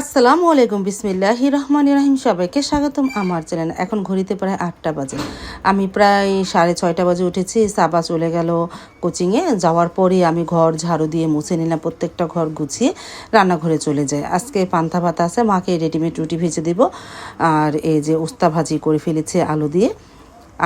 আসসালামু আলাইকুম বিসমিল্লাহ রহমান রাহিম। সবাইকে স্বাগতম আমার চ্যানেল। এখন ঘড়িতে প্রায় আটটা বাজে। আমি প্রায় সাড়ে ছয়টা বাজে উঠেছি, সাবা চলে গেল কোচিংয়ে। যাওয়ার পরে আমি ঘর ঝাড়ু দিয়ে মুছে নিলাম, প্রত্যেকটা ঘর গুছিয়ে রান্নাঘরে চলে যাই। আজকে পান্তা ভাত আছে, মাকে রেডিমেড রুটি ভেজে দিব। আর এই যে উস্তা ভাজি করে ফেলেছে আলু দিয়ে।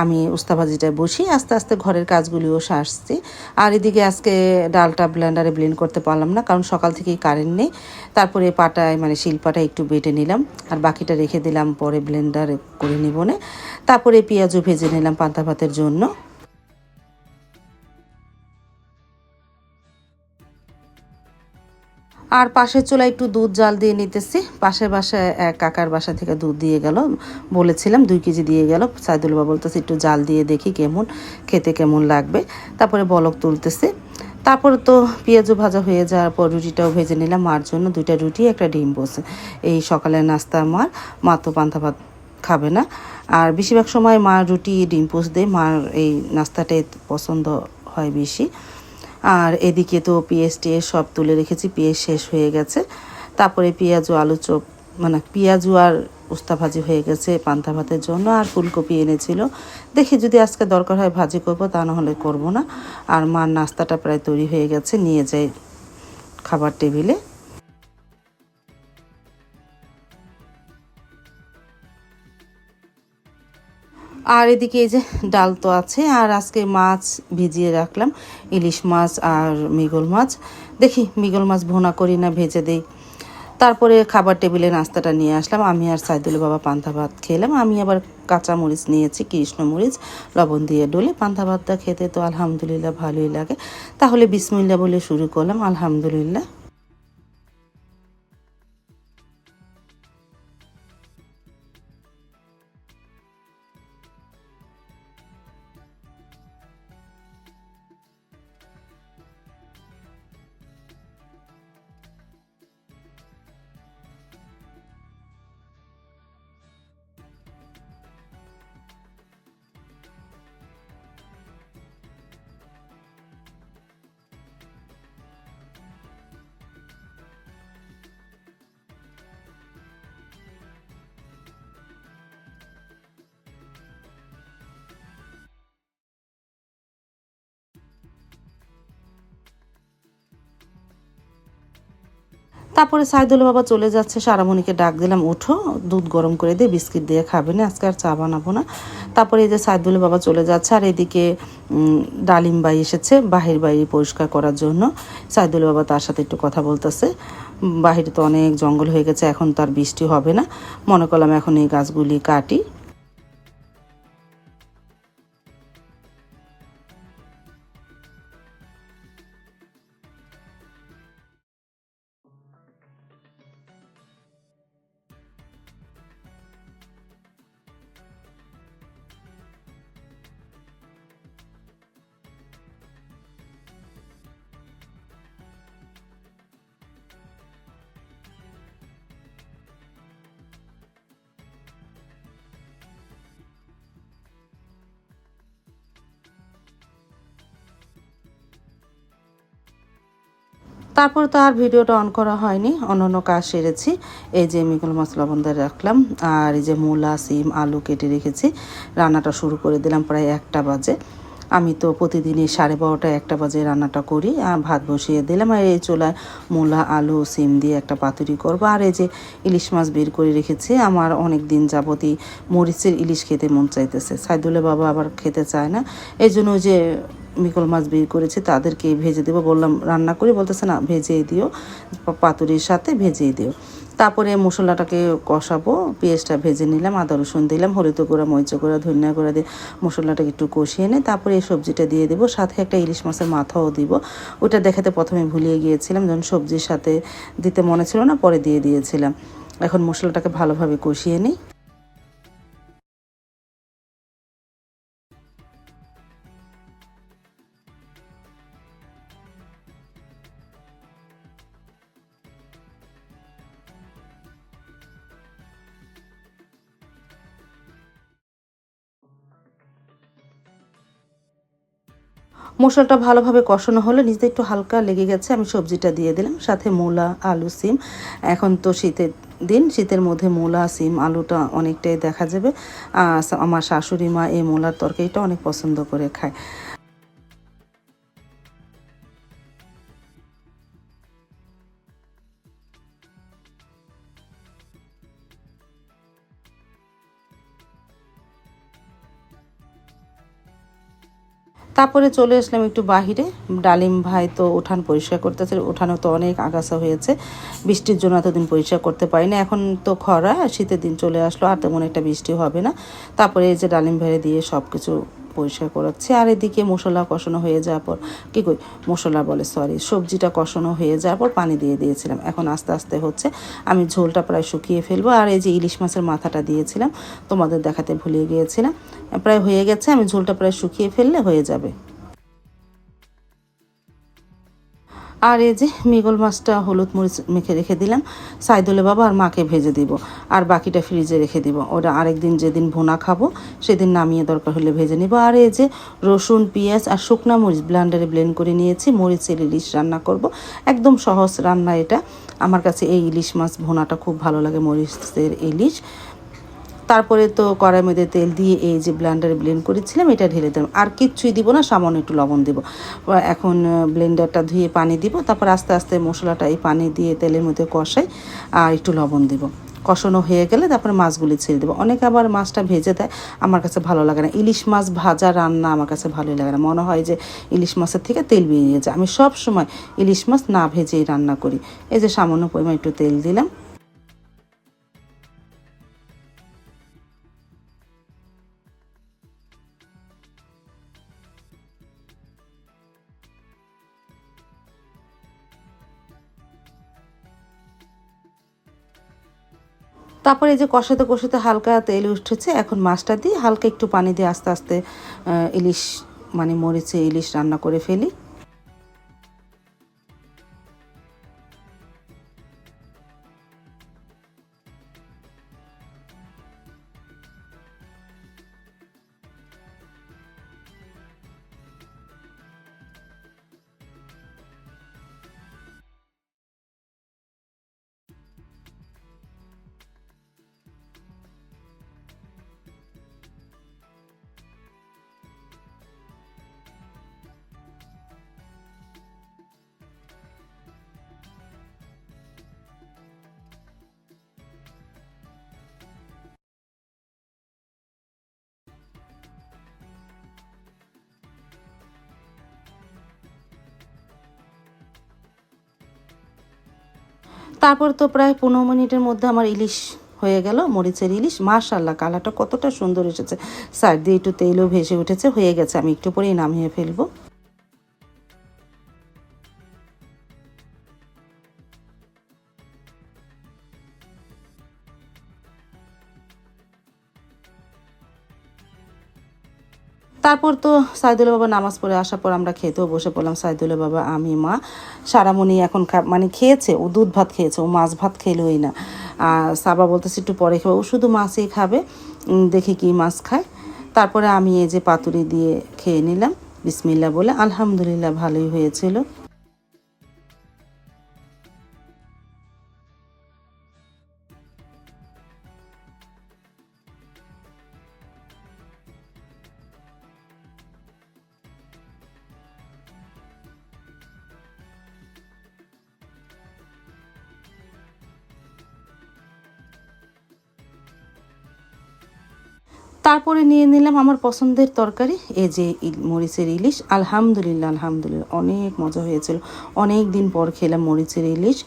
আমি উস্তাভাজিটা বসি আস্তে আস্তে ঘরের কাজগুলিও সারছি। আর এদিকে আজকে ডালটা ব্লেন্ডারে ব্লেন্ড করতে পারলাম না, কারণ সকাল থেকেই কারেন্ট নেই। তারপরে পাটায় মানে শিলপাটা একটু বেটে নিলাম, আর বাকিটা রেখে দিলাম, পরে ব্লেন্ডারে করে নেবনে তারপরে পেঁয়াজও ভেজে নিলাম পান্তা ভাতের জন্য। আর পাশের চুলায় একটু দুধ জাল দিয়ে নিতেছি। পাশের বাসায় এক কাকার বাসা থেকে দুধ দিয়ে গেল। বলেছিলাম দুই কেজি দিয়ে গেল। সাইদুল বাবা বলতেছে, একটু জাল দিয়ে দেখি কেমন, খেতে কেমন লাগবে। তারপরে বলক তুলতেছে। তারপর তো পেঁয়াজও ভাজা হয়ে যাওয়ার পর রুটিটাও ভেজে নিলাম। মার জন্য দুইটা রুটি, একটা ডিম বসে এই সকালের নাস্তা মার, মা তো পান্তা ভাত খাবে না। আর বেশিরভাগ সময় মা রুটি, ডিম পোস দেয়। মার এই নাস্তাটাই পছন্দ হয় বেশি। আর এদিকে তো পেঁয়াজ টেয়াজ সব তুলে রেখেছি, পেঁয়াজ শেষ হয়ে গেছে। তারপরে পেঁয়াজ ও আলু চপ মানে পেঁয়াজু আর উস্তা ভাজি হয়ে গেছে পান্তা ভাতের জন্য, আর ফুলকপি এনেছিল। দেখি যদি আজকে দরকার হয় ভাজি করব, তা নাহলে করব না। আর মার নাস্তাটা প্রায় তৈরি হয়ে গেছে, নিয়ে যাই খাবার টেবিলে। আর এদিকে এই যে ডাল তো আছে, আর আজকে মাছ ভিজিয়ে রাখলাম, ইলিশ মাছ আর মিগল মাছ। দেখি মিগল মাছ ভোনা করি না, ভেজে দেই। তারপরে খাবার টেবিলে নাস্তাটা নিয়ে আসলাম। আমি আর সাইদুল বাবা পান্তা ভাত খেলাম। আমি আবার কাঁচা মরিচ নিয়েছি কৃষ্ণ মরিচ লবণ দিয়ে ডলে পান্তা ভাতটা খেতে। তো আলহামদুলিল্লাহ ভালোই লাগে। তাহলে বিসমিল্লা বলে শুরু করলাম। আলহামদুলিল্লাহ। তারপরে সাইদুল বাবা চলে যাচ্ছে, সারামণিকে ডাক দিলাম উঠো দুধ গরম করে দিয়ে বিস্কিট দিয়ে খাবে না, আজকে আর চা বানাবো না। তারপরে এই যে সাইদুল বাবা চলে যাচ্ছে, আর এদিকে ডালিম বাই এসেছে বাহির বাইরে পরিষ্কার করার জন্য। সাইদুল বাবা তার সাথে একটু কথা বলতেছে। বাহিরে তো অনেক জঙ্গল হয়ে গেছে, এখন তার বৃষ্টি হবে না। মনে করলাম এখন এই গাছগুলি কাটি। তারপর তো আর ভিডিওটা অন করা হয়নি অন্য অন্য কাজ সেরেছি। এই যে মিগুল মশলা বন্ধে রাখলাম, আর এই যে মূলা, সিম, আলু কেটে রেখেছি। রান্নাটা শুরু করে দিলাম প্রায় একটা বাজে। আমি তো প্রতিদিনই সাড়ে বারোটা, একটা বাজে রান্নাটা করি, আর ভাত বসিয়ে দিলাম, আর এই চুলায় মূলা, আলু, সিম দিয়ে একটা পাতুরি করব। আর এই যে ইলিশ মাছ বের করে রেখেছি, আমার অনেক দিন যাবতই মরিচের ইলিশ খেতে মন চাইতেছে। সাইদুলে বাবা আবার খেতে চায় না। এই জন্য যে মিকল মাছ বের করেছে, তাদেরকে ভেজে দেবো। বললাম, রান্না করি? বলতেছে, না, ভেজেই দিও, পাতুরির সাথে ভেজেই দিও। তারপরে মশলাটাকে কষাবো, পেঁয়াজটা ভেজে নিলাম, আদা, রসুন দিলাম, হলুদ গুঁড়া মরিচ গুঁড়া, ধনিয়া গুঁড়া দিয়ে মশলাটাকে একটু কষিয়ে নিয়ে তারপরে এই সবজিটা দিয়ে দেবো। সাথে একটা ইলিশ মাছের মাথাও দিব। ওটা দেখাতে প্রথমে ভুলিয়ে গিয়েছিলাম, যখন সবজির সাথে দিতে মনে ছিল না, পরে দিয়ে দিয়েছিলাম। এখন মশলাটাকে ভালোভাবে কষিয়ে নিই। মশলাটা ভালোভাবে কষানো হলে। নিজে একটু হালকা লেগে গেছে। আমি সবজিটা দিয়ে দিলাম। সাথে মূলা, আলু, সিম। এখন তো শীতের দিন। শীতের মধ্যে মূলা, সিম, আলুটা অনেকটাই দেখা যাবে। আমার শাশুড়ি মা এই মূলার তরকারিটা অনেক পছন্দ করে খায়। তারপরে চলে আসলাম একটু বাহিরে। ডালিম ভাই তো উঠান পরিষ্কার করতেছে উঠানে তো অনেক আগাছা হয়েছে। বৃষ্টির জন্য এতদিন পরিষ্কার করতে পারি না এখন তো খরা শীতের দিন চলে আসলো, আর তেমন একটা বৃষ্টি হবে না। তারপরে এই যে ডালিম ভাইয়ে দিয়ে সব কিছু পরিষ্কার করাচ্ছি। আর এদিকে মশলা কষানো হয়ে যাওয়ার পর, কী কই? মশলা বলে সরি সবজিটা কষানো হয়ে যাওয়ার পর পানি দিয়ে দিয়েছিলাম। এখন আস্তে আস্তে হচ্ছে, আমি ঝোলটা প্রায় শুকিয়ে ফেলব। আর এই যে ইলিশ মাছের মাথাটা দিয়েছিলাম, তোমাদের দেখাতে ভুলিয়ে গিয়েছিলাম। প্রায় হয়ে গেছে, আমি ঝোলটা প্রায় শুকিয়ে ফেললে হয়ে যাবে। আর এই যে মিগল মাছটা হলুদ মরিচ মেখে রেখে দিলাম। সাইদুলে বাবা আর মাকে ভেজে দিব। আর বাকিটা ফ্রিজে রেখে দিব। ওটা আরেকদিন যেদিন ভুনা খাব, সেদিন নামিয়ে দরকার হলে ভেজে নিব। আর এই যে রসুন, পেঁয়াজ আর শুকনা মরিচ ব্লান্ডারে ব্লেন্ড করে নিয়েছি। মরিচের ইলিশ রান্না করব। একদম সহজ রান্না এটা। আমার কাছে এই ইলিশ মাছ ভোনাটা খুব ভালো লাগে, মরিচের ইলিশ। তারপরে তো কড়াই মধ্যে তেল দিয়ে এই যে ব্লেন্ডারে ব্লেন্ড করেছিলাম, এটা ঢেলে দিলাম। আর কিচ্ছুই দিব না, সামান্য একটু লবণ দিব। এখন ব্লেন্ডারটা ধুয়ে পানি দিব, তারপর আস্তে আস্তে মশলাটা এই পানি দিয়ে তেলের মধ্যে কষাই, আর একটু লবণ দিব। কষানো হয়ে গেলে তারপরে মাছগুলি ছেড়ে দেবো। অনেকে আবার মাছটা ভেজে দেয়, আমার কাছে ভালো লাগে না। ইলিশ মাছ ভাজা রান্না আমার কাছে ভালোই লাগে না। মনে হয় যে ইলিশ মাছের থেকে তেল বেরিয়ে যায়। আমি সব সময় ইলিশ মাছ না ভেজেই রান্না করি। এই যে সামান্য পরিমাণ একটু তেল দিলাম। তারপরে এই যে কষাতে কষাতে হালকা তেল উঠেছে, এখন মাছটা দিয়ে হালকা একটু পানি দিয়ে আস্তে আস্তে ইলিশ মানে মরিচে ইলিশ রান্না করে ফেলি। তারপর তো প্রায় পনেরো মিনিটের মধ্যে আমার ইলিশ হয়ে গেল, মরিচের ইলিশ। মাশাল্লাহ কালারটা কতটা সুন্দর এসেছে। সার দিয়ে একটু তেলও ভেসে উঠেছে, হয়ে গেছে। আমি একটু পরেই নামিয়ে ফেলব। তারপর তো সাইদুল্লা বাবা নামাজ পড়ে আসার পর আমরা খেতেও বসে পড়লাম। সাইদুল্লা বাবা, আমি, মা, সারামণি এখন মানে খেয়েছে, ও দুধ ভাত খেয়েছে, ও মাছ ভাত খেলোই না। আর সাবা বলতেছে, একটু পরে খাবে। ও শুধু মাছই খাবে দেখি কি মাছ খায়। তারপরে আমি এই যে পাতুরি দিয়ে খেয়ে নিলাম। বিসমিল্লা বলে, আলহামদুলিল্লাহ, ভালোই হয়েছিল। তারপরে নিয়ে নিলাম আমার পছন্দের তরকারি, এই যে মরিচের ইলিশ। আলহামদুলিল্লাহ আলহামদুলিল্লাহ, অনেক মজা হয়েছিল। অনেক দিন পর খেলাম মরিচের ইলিশ।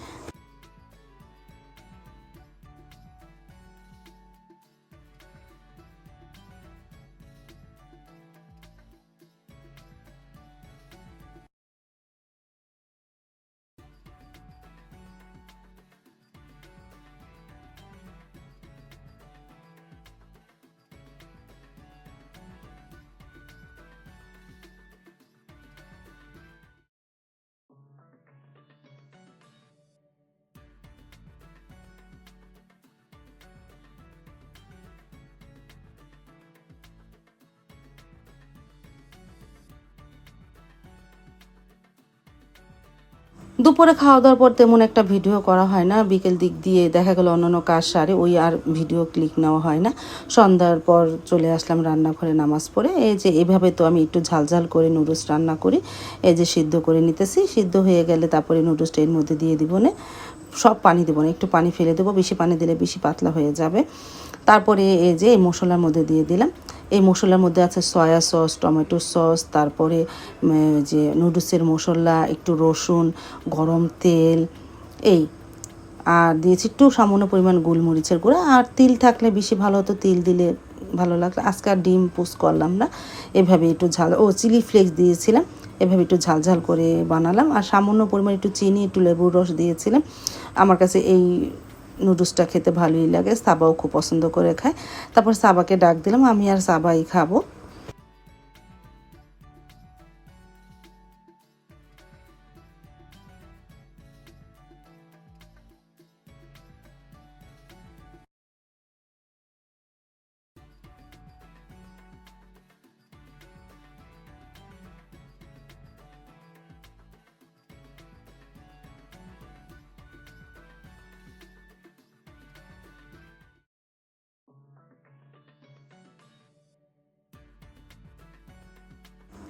দুপুরে খাওয়া দাওয়ার পর তেমন একটা ভিডিও করা হয় না। বিকেল দিক দিয়ে দেখা গেল অন্যান্য কাজ সারে, ওই আর ভিডিও ক্লিক নেওয়া হয় না। সন্ধ্যার পর চলে আসলাম রান্নাঘরে নামাজ পড়ে। এই যে এভাবে তো আমি একটু ঝালঝাল করে নুডলস রান্না করি। এই যে সিদ্ধ করে নিতেছি, সিদ্ধ হয়ে গেলে তারপরে নুডলসটা এর মধ্যে দিয়ে দিব না। সব পানি দেবো না, একটু পানি ফেলে দেবো, বেশি পানি দিলে বেশি পাতলা হয়ে যাবে। তারপরে এই যে এই মশলার মধ্যে দিয়ে দিলাম। এই মশলার মধ্যে আছে সয়া সস, টমেটো সস, তারপরে যে নুডলসের মশলা, একটু রসুন, গরম তেল, এই। আর দিয়েছি একটু সামান্য পরিমাণ গোলমরিচের গুঁড়া। আর তিল থাকলে বেশি ভালো হতো, তিল দিলে ভালো লাগল আজকে আর ডিম পুষ করলাম না। এভাবে একটু ঝাল, ও চিলি ফ্লেক্স দিয়েছিলাম। এভাবে একটু ঝাল ঝাল করে বানালাম। আর সামান্য পরিমাণ একটু চিনি, একটু লেবুর রস দিয়েছিলাম। আমার কাছে এই নুডলসটা খেতে ভালোই লাগে, সাবাও খুব পছন্দ করে খায়। তারপর সাবাকে ডাক দিলাম, আমি আর সাবাই খাব।